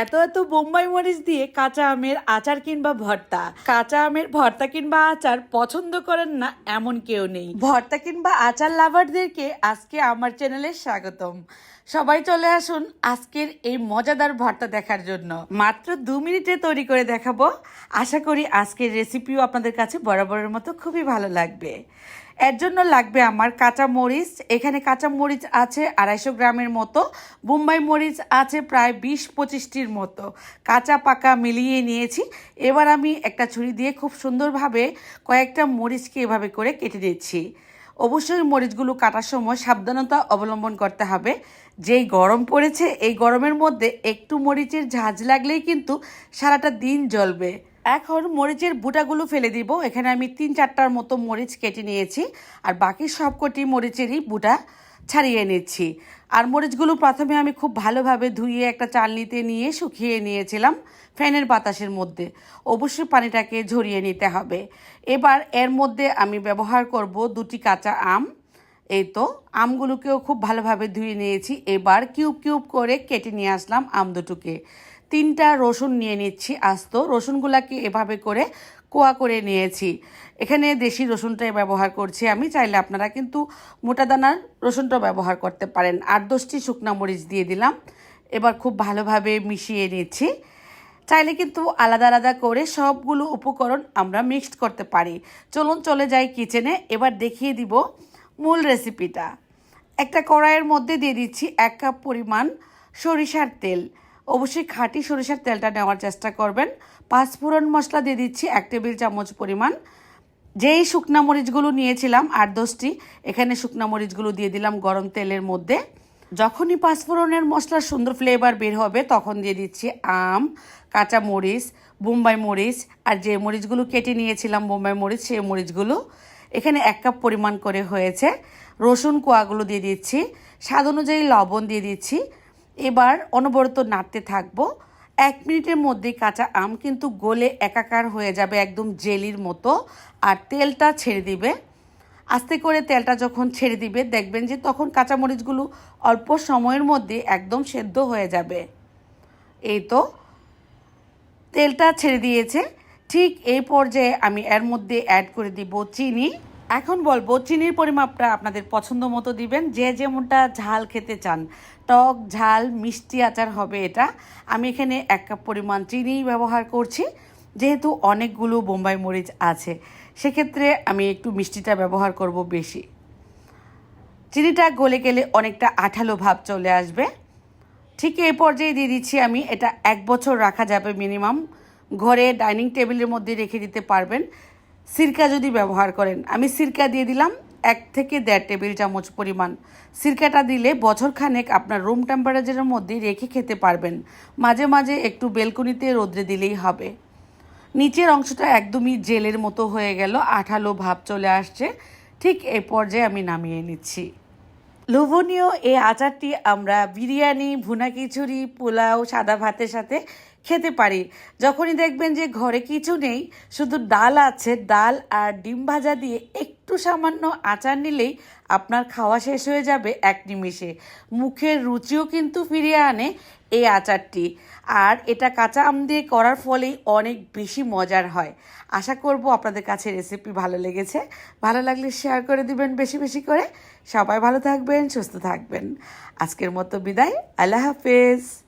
এত এত বোম্বাই মরিচ দিয়ে কাঁচা আমের আচার কিংবা ভর্তা। কাঁচা আমের ভর্তা কিংবা আচার পছন্দ করেন না এমন কেউ নেই। ভর্তা কিংবা আচার লাভারদেরকে আজকে আমার চ্যানেলে স্বাগতম। সবাই চলে আসুন আজকের এই মজাদার ভর্তা দেখার জন্য। মাত্র দু মিনিটে তৈরি করে দেখাবো। আশা করি আজকের রেসিপিও আপনাদের কাছে বরাবরের মতো খুবই ভালো লাগবে। এর জন্য লাগবে আমার কাঁচা মরিচ। এখানে কাঁচা মরিচ আছে আড়াইশো গ্রামের মতো। বোম্বাই মরিচ আছে প্রায় বিশ পঁচিশটির মতো। কাঁচা পাকা মিলিয়ে নিয়েছি। এবার আমি একটা ছুরি দিয়ে খুব সুন্দরভাবে কয়েকটা মরিচকে এভাবে করে কেটে দিচ্ছি অবশ্যই মরিচগুলো কাটার সময় সাবধানতা অবলম্বন করতে হবে। যেই গরম পড়েছে, এই গরমের মধ্যে একটু মরিচের ঝাঁজ লাগলেই কিন্তু সারাটা দিন জ্বলবে। এখন মরিচের বুটাগুলো ফেলে দিব। এখানে আমি তিন চারটার মতো মরিচ কেটে নিয়েছি আর বাকি সবকটি মরিচেরই বুটা ছাড়িয়ে নিচ্ছি। আর মরিচগুলো প্রথমে আমি খুব ভালোভাবে ধুয়ে একটা চালনিতে নিয়ে শুকিয়ে নিয়েছিলাম ফ্যানের বাতাসের মধ্যে। অবশ্যই পানিটাকে ঝরিয়ে নিতে হবে। এবার এর মধ্যে আমি ব্যবহার করব দুটি কাঁচা আম। এই তো, আমগুলোকেও খুব ভালোভাবে ধুয়ে নিয়েছি। এবার কিউব কিউব করে কেটে নিয়ে আসলাম আম দুটোকে। তিনটা রসুন নিয়ে নিচ্ছি আস্ত। রসুনগুলাকে এভাবে করে কোয়া করে নিয়েছি। এখানে দেশি রসুনটাই ব্যবহার করছি আমি। চাইলে আপনারা কিন্তু মোটা দানার রসুনটা ব্যবহার করতে পারেন। আট দশটি শুকনা মরিচ দিয়ে দিলাম। এবার খুব ভালোভাবে মিশিয়ে নিচ্ছি। চাইলে কিন্তু আলাদা আলাদা করে সবগুলো উপকরণ আমরা মিক্সড করতে পারি। চলুন চলে যাই কিচেনে। এবার দেখিয়ে দিব মূল রেসিপিটা একটা কড়াইয়ের মধ্যে দিয়ে দিচ্ছি এক কাপ পরিমাণ সরিষার তেল। অবশ্যই খাঁটি সরিষার তেলটা নেওয়ার চেষ্টা করবেন। পাঁচফোড়ন মশলা দিয়ে দিচ্ছি এক টেবিল চামচ পরিমাণ। যেই শুকনা মরিচগুলো নিয়েছিলাম, আট দশটি, এখানে শুকনা মরিচগুলো দিয়ে দিলাম গরম তেলের মধ্যে। যখনই পাঁচফোড়নের মশলার সুন্দর ফ্লেভার বের হবে, তখন দিয়ে দিচ্ছি আম, কাঁচা মরিচ, বোম্বাই মরিচ, আর যে মরিচগুলো কেটে নিয়েছিলাম, বোম্বাই মরিচ, সেই মরিচগুলো এখানে এক কাপ পরিমাণ করে হয়েছে। রসুন কোয়াগুলো দিয়ে দিচ্ছি। স্বাদ অনুযায়ী লবণ দিয়ে দিচ্ছি। এবার অনবরত নাড়তে থাকব। এক মিনিটের মধ্যে কাঁচা আম কিন্তু গলে একাকার হয়ে যাবে একদম জেলির মতো আর তেলটা ছেড়ে দিবে। আস্তে করে তেলটা যখন ছেড়ে দিবে, দেখবেন যে তখন কাঁচামরিচগুলো অল্প সময়ের মধ্যে একদম সেদ্ধ হয়ে যাবে। এই তো তেলটা ছেড়ে দিয়েছে। ঠিক এই পর্যায়ে আমি এর মধ্যে অ্যাড করে দিব চিনি। এখন বলব, চিনির পরিমাপটা আপনাদের পছন্দ মতো দিবেন। যে যেমনটা ঝাল খেতে চান, টক, ঝাল, মিষ্টি আচার হবে এটা। আমি এখানে এক কাপ পরিমাণ চিনি ব্যবহার করছি, যেহেতু অনেকগুলো বোম্বাই মরিচ আছে। সেক্ষেত্রে আমি একটু মিষ্টিটা ব্যবহার করব বেশি। চিনিটা গলে গেলে অনেকটা আঠালো ভাব চলে আসবে। ঠিক এই পর্যায়ে দিয়ে দিচ্ছি আমি, এটা এক বছর রাখা যাবে মিনিমাম। ঘরে ডাইনিং টেবিলের মধ্যে রেখে দিতে পারবেন। সিরকা যদি ব্যবহার করেন, আমি সিরকা দিয়ে দিলাম এক থেকে দেড় টেবিল চামচ পরিমাণ। সিরকাটা দিলে বছরখানেক আপনার রুম টেম্পারেচারের মধ্যে রেখে খেতে পারবেন। মাঝে মাঝে একটু বেলকনিতে রোদ্রে দিলেই হবে। নিচের অংশটা একদমই জেলের মতো হয়ে গেল, আঠালো ভাব চলে আসছে। ঠিক এই পর্যায়ে আমি নামিয়ে নিচ্ছি। লোভনীয় এই আচারটি আমরা বিরিয়ানি, ভুনা খিচুড়ি, পোলাও, সাদা ভাতের সাথে খেতে পারি। যখনই দেখবেন যে ঘরে কিছু নেই, শুধু ডাল আছে, ডাল আর ডিম ভাজা দিয়ে একটু সামান্য আচার নিলেই আপনার খাওয়া শেষ হয়ে যাবে এক নিমিষে। মুখের রুচিও কিন্তু ফিরিয়ে আনে এই আচারটি। আর এটা কাঁচা আম দিয়ে করার ফলেই অনেক বেশি মজার হয়। আশা করব আপনাদের কাছে রেসিপি ভালো লেগেছে। ভালো লাগলে শেয়ার করে দিবেন বেশি বেশি করে। সবাই ভালো থাকবেন, সুস্থ থাকবেন। আজকের মতো বিদায়। আল্লাহ হাফেজ।